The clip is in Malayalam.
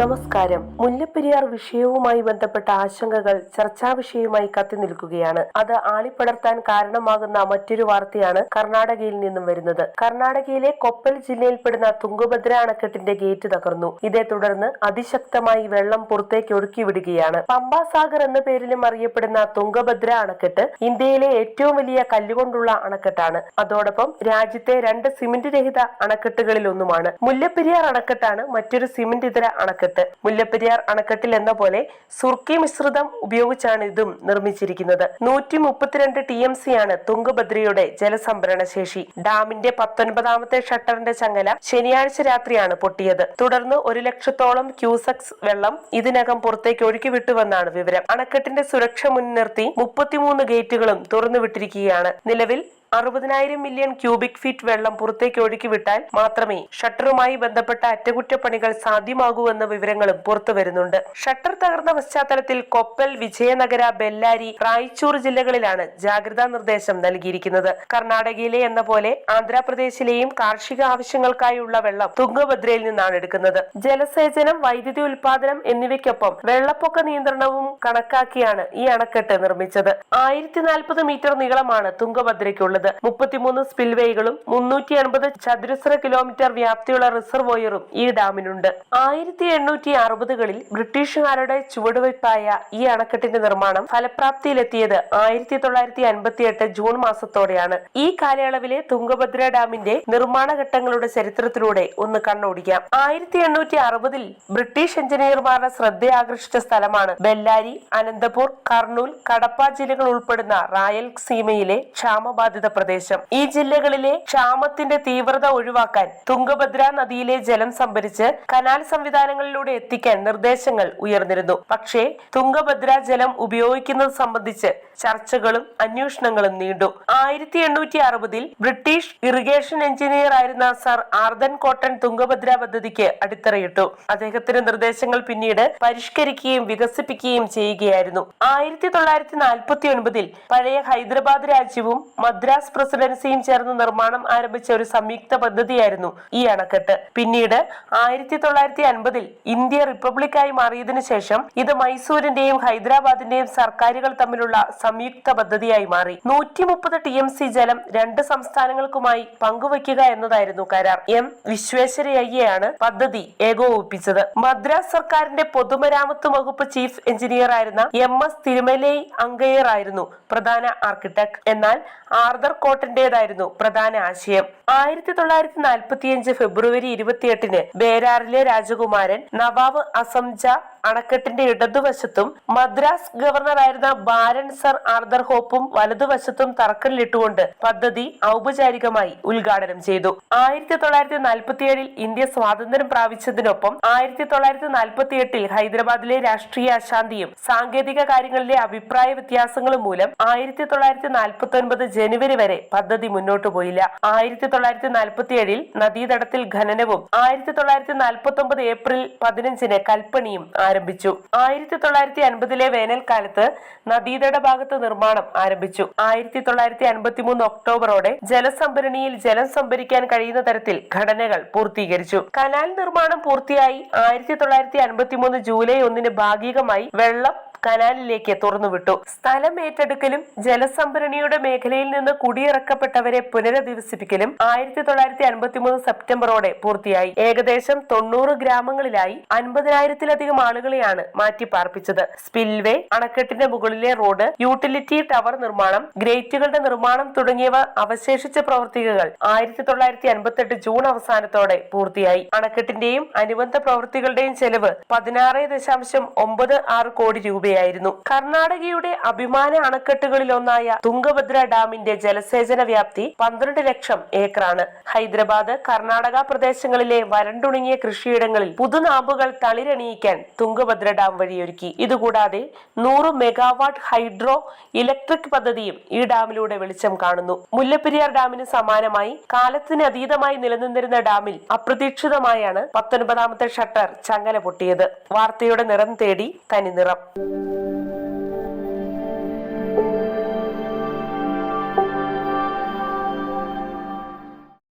നമസ്കാരം. മുല്ലപ്പെരിയാർ വിഷയവുമായി ബന്ധപ്പെട്ട ആശങ്കകൾ ചർച്ചാ വിഷയവുമായി കത്തി നിൽക്കുകയാണ്. അത് ആളിപ്പടർത്താൻ കാരണമാകുന്ന മറ്റൊരു വാർത്തയാണ് കർണാടകയിൽ നിന്നും വരുന്നത്. കർണാടകയിലെ കൊപ്പൽ ജില്ലയിൽപ്പെടുന്ന തുംഗഭദ്ര അണക്കെട്ടിന്റെ ഗേറ്റ് തകർന്നു. ഇതേ തുടർന്ന് അതിശക്തമായി വെള്ളം പുറത്തേക്ക് ഒഴുക്കി വിടുകയാണ്. പമ്പാസാഗർ എന്ന പേരിലും അറിയപ്പെടുന്ന തുങ്കഭദ്ര അണക്കെട്ട് ഇന്ത്യയിലെ ഏറ്റവും വലിയ കല്ലുകൊണ്ടുള്ള അണക്കെട്ടാണ്. അതോടൊപ്പം രാജ്യത്തെ രണ്ട് സിമന്റ് രഹിത അണക്കെട്ടുകളിൽ ഒന്നുമാണ് മുല്ലപ്പെരിയാർ അണക്കെട്ടാണ് മറ്റൊരു സിമന്റ് ഇതര അണക്കെട്ട്. മുല്ലപ്പെരിയാർ അണക്കെട്ടിൽ എന്ന പോലെ സുർക്കി മിശ്രിതം ഉപയോഗിച്ചാണ് ഇതും നിർമ്മിച്ചിരിക്കുന്നത്. നൂറ്റി മുപ്പത്തിരണ്ട് ടി എം സി ആണ് തുംഗഭദ്രയുടെ ജലസംഭരണ ശേഷി ഡാമിന്റെ പത്തൊൻപതാമത്തെ ഷട്ടറിന്റെ ചങ്ങല ശനിയാഴ്ച രാത്രിയാണ് പൊട്ടിയത്. തുടർന്ന് ഒരു ലക്ഷത്തോളം ക്യൂസക്സ് വെള്ളം ഇതിനകം പുറത്തേക്ക് ഒഴുക്കിവിട്ടുവെന്നാണ് വിവരം. അണക്കെട്ടിന്റെ സുരക്ഷ മുൻനിർത്തി മുപ്പത്തിമൂന്ന് ഗേറ്റുകളും തുറന്നുവിട്ടിരിക്കുകയാണ്. നിലവിൽ അറുപതിനായിരം മില്യൺ ക്യൂബിക് ഫീറ്റ് വെള്ളം പുറത്തേക്ക് ഒഴുക്കി വിട്ടാൽ മാത്രമേ ഷട്ടറുമായി ബന്ധപ്പെട്ട അറ്റകുറ്റപ്പണികൾ സാധ്യമാകൂ എന്ന വിവരങ്ങളും പുറത്തുവരുന്നുണ്ട് ഷട്ടർ തകർന്ന പശ്ചാത്തലത്തിൽ കൊപ്പൽ വിജയനഗര ബെല്ലാരി റായ്ചൂർ ജില്ലകളിലാണ് ജാഗ്രതാ നിർദ്ദേശം നൽകിയിരിക്കുന്നത്. കർണാടകയിലെ എന്ന പോലെ ആന്ധ്രാപ്രദേശിലെയും കാർഷിക ആവശ്യങ്ങൾക്കായുള്ള വെള്ളം തുങ്കഭദ്രയിൽ നിന്നാണ് എടുക്കുന്നത്. ജലസേചനം വൈദ്യുതി ഉൽപാദനം എന്നിവയ്ക്കൊപ്പം വെള്ളപ്പൊക്ക നിയന്ത്രണവും കണക്കാക്കിയാണ് ഈ അണക്കെട്ട് നിർമ്മിച്ചത്. ആയിരത്തി മീറ്റർ നീളമാണ് തുംഗഭദ്രയ്ക്കുള്ളത്. മുപ്പത്തിമൂന്ന് സ്പിൽവേകളും മുന്നൂറ്റി എൺപത് ചതുരശ്ര കിലോമീറ്റർ വ്യാപ്തിയുള്ള റിസർവോയറും ഈ ഡാമിനുണ്ട്. ആയിരത്തി എണ്ണൂറ്റി അറുപതുകളിൽ ബ്രിട്ടീഷുകാരുടെ ചുവടുവയ്പായ ഈ അണക്കെട്ടിന്റെ നിർമ്മാണം ഫലപ്രാപ്തിയിലെത്തിയത് ആയിരത്തി തൊള്ളായിരത്തി അൻപത്തി എട്ട് ജൂൺ മാസത്തോടെയാണ്. ഈ കാലയളവിലെ തുംഗഭദ്ര ഡാമിന്റെ നിർമ്മാണ ഘട്ടങ്ങളുടെ ചരിത്രത്തിലൂടെ ഒന്ന് കണ്ണോടിക്കാം. ആയിരത്തി എണ്ണൂറ്റി അറുപതിൽ ബ്രിട്ടീഷ് എഞ്ചിനീയർമാരുടെ ശ്രദ്ധയാകർഷിച്ച സ്ഥലമാണ് ബെല്ലാരി അനന്തപൂർ കർണൂൽ കടപ്പ ജില്ലകൾ ഉൾപ്പെടുന്ന റായൽ സീമയിലെ ക്ഷാമബാധിത പ്രദേശം. ഈ ജില്ലകളിലെ ക്ഷാമത്തിന്റെ തീവ്രത ഒഴിവാക്കാൻ തുംഗഭദ്ര നദിയിലെ ജലം സംഭരിച്ച് കനാൽ സംവിധാനങ്ങളിലൂടെ എത്തിക്കാൻ നിർദ്ദേശങ്ങൾ ഉയർന്നിരുന്നു. പക്ഷേ തുംഗഭദ്ര ജലം ഉപയോഗിക്കുന്നത് സംബന്ധിച്ച് ചർച്ചകളും അന്വേഷണങ്ങളും നീണ്ടു. ആയിരത്തി എണ്ണൂറ്റി അറുപതിൽ ബ്രിട്ടീഷ് ഇറിഗേഷൻ എഞ്ചിനീയർ ആയിരുന്ന സർ ആർദൻ കോട്ടൺ തുംഗഭദ്ര പദ്ധതിക്ക് അടിത്തറയിട്ടു. അദ്ദേഹത്തിന്റെ നിർദ്ദേശങ്ങൾ പിന്നീട് പരിഷ്കരിക്കുകയും വികസിപ്പിക്കുകയും ചെയ്യുകയായിരുന്നു. ആയിരത്തി തൊള്ളായിരത്തി നാൽപ്പത്തി ഒൻപതിൽ പഴയ ഹൈദരാബാദ് രാജ്യവും മദ്രാസ് പ്രസിഡൻസിയും ചേർന്ന് നിർമ്മാണം ആരംഭിച്ച ഒരു സംയുക്ത പദ്ധതിയായിരുന്നു ഈ അണക്കെട്ട്. പിന്നീട് ആയിരത്തി തൊള്ളായിരത്തി അൻപതിൽ ഇന്ത്യ റിപ്പബ്ലിക്കായി മാറിയതിനു ശേഷം ഇത് മൈസൂരിന്റെയും ഹൈദരാബാദിന്റെയും സർക്കാരുകൾ തമ്മിലുള്ള സംയുക്ത പദ്ധതിയായി മാറി. നൂറ്റി മുപ്പത് ടി എം സി ജലം രണ്ട് സംസ്ഥാനങ്ങൾക്കുമായി പങ്കുവയ്ക്കുക എന്നതായിരുന്നു കരാർ. എം വിശ്വേശ്വരയ്യയാണ് പദ്ധതി ഏകോപിപ്പിച്ചത്. മദ്രാസ് സർക്കാരിന്റെ പൊതുമരാമത്ത് വകുപ്പ് ചീഫ് എഞ്ചിനീയർ ആയിരുന്ന എം എസ് തിരുമലൈ അങ്കയർ ആയിരുന്നു പ്രധാന ആർക്കിടെക്ട്. എന്നാൽ ആർദർ കോട്ടന്റേതായിരുന്നു പ്രധാന ആശയം. ആയിരത്തി തൊള്ളായിരത്തി നാൽപ്പത്തിയഞ്ച് ഫെബ്രുവരി ഇരുപത്തിയെട്ടിന് ബേരാറിലെ രാജകുമാരൻ നവാബ് അസംജ അണക്കെട്ടിന്റെ ഇടതുവശത്തും മദ്രാസ് ഗവർണറായിരുന്ന ബാരൻ സർ ആർദർ ഹോപ്പും വലതുവശത്തും തറക്കല്ലിട്ടുകൊണ്ട് പദ്ധതി ഔപചാരികമായി ഉദ്ഘാടനം ചെയ്തു. ആയിരത്തി തൊള്ളായിരത്തി നാൽപ്പത്തിയേഴിൽ ഇന്ത്യ സ്വാതന്ത്ര്യം പ്രാപിച്ചതിനൊപ്പം ആയിരത്തി തൊള്ളായിരത്തി നാൽപ്പത്തി എട്ടിൽ ഹൈദരാബാദിലെ രാഷ്ട്രീയ അശാന്തിയും സാങ്കേതിക കാര്യങ്ങളിലെ അഭിപ്രായ വ്യത്യാസങ്ങളും മൂലം ആയിരത്തി തൊള്ളായിരത്തി നാൽപ്പത്തി ഒൻപത് ജനുവരി വരെ പദ്ധതി മുന്നോട്ടു പോയില്ല. ആയിരത്തി തൊള്ളായിരത്തി നാൽപ്പത്തി ഏഴിൽ നദീതടത്തിൽ ഖനനവും ആയിരത്തി തൊള്ളായിരത്തി നാൽപ്പത്തി ഒമ്പത് ഏപ്രിൽ പതിനഞ്ചിന് കൽപ്പണിയും ആരംഭിച്ചു. ആയിരത്തി തൊള്ളായിരത്തി അൻപതിലെ വേനൽക്കാലത്ത് നദീതട ഭാഗത്ത് നിർമ്മാണം ആരംഭിച്ചു. ആയിരത്തി തൊള്ളായിരത്തി അൻപത്തി മൂന്ന് ഒക്ടോബറോടെ ജലസംഭരണിയിൽ ജലം സംഭരിക്കാൻ കഴിയുന്ന തരത്തിൽ ഘടനകൾ പൂർത്തീകരിച്ചു. കനാൽ നിർമ്മാണം പൂർത്തിയായി ആയിരത്തി തൊള്ളായിരത്തി അൻപത്തി മൂന്ന് ജൂലൈ ഒന്നിന് ഭാഗികമായി വെള്ളം കനാലിലേക്ക് തുറന്നുവിട്ടു. സ്ഥലം ഏറ്റെടുക്കലും ജലസംഭരണിയുടെ മേഖലയിൽ നിന്ന് കുടിയിറക്കപ്പെട്ടവരെ പുനരധിവസിപ്പിക്കലും ആയിരത്തി തൊള്ളായിരത്തി അൻപത്തിമൂന്ന് സെപ്റ്റംബറോടെ പൂർത്തിയായി. ഏകദേശം തൊണ്ണൂറ് ഗ്രാമങ്ങളിലായി അൻപതിനായിരത്തിലധികം ആളുകളെയാണ് മാറ്റിപ്പാർപ്പിച്ചത്. സ്പിൽവേ അണക്കെട്ടിന്റെ മുകളിലെ റോഡ് യൂട്ടിലിറ്റി ടവർ നിർമ്മാണം ഗ്രേറ്റുകളുടെ നിർമ്മാണം തുടങ്ങിയവ അവശേഷിച്ച പ്രവർത്തികൾ ആയിരത്തി തൊള്ളായിരത്തി അൻപത്തെട്ട് ജൂൺ അവസാനത്തോടെ പൂർത്തിയായി. അണക്കെട്ടിന്റെയും അനുബന്ധ പ്രവൃത്തികളുടെയും ചെലവ് പതിനാറ് ദശാംശം ഒമ്പത് ആറ് കോടി രൂപയായിരുന്നു കർണാടകയുടെ അഭിമാന അണക്കെട്ടുകളിലൊന്നായ തുംഗഭദ്ര ഡാമിന്റെ ജലസേചന വ്യാപ്തി പന്ത്രണ്ട് ലക്ഷം ഏക്കറാണ്. ഹൈദരാബാദ് കർണാടക പ്രദേശങ്ങളിലെ വരണ്ടുണങ്ങിയ കൃഷിയിടങ്ങളിൽ പുതുനാമ്പുകൾ തളിരണിയിക്കാൻ തുംഗഭദ്ര ഡാം വഴിയൊരുക്കി. ഇതുകൂടാതെ നൂറ് മെഗാവാട്ട് ഹൈഡ്രോ ഇലക്ട്രിക് പദ്ധതിയും ഈ ഡാമിലൂടെ വെളിച്ചം കാണുന്നു. മുല്ലപ്പെരിയാർ ഡാമിന് സമാനമായി കാലത്തിന് അതീതമായി നിലനിന്നിരുന്ന ഡാമിൽ അപ്രതീക്ഷിതമായാണ് പത്തൊൻപതാമത്തെ ഷട്ടർ ചങ്ങല പൊട്ടിയത്. വാർത്തയുടെ നിറം തേടി തനി നിറം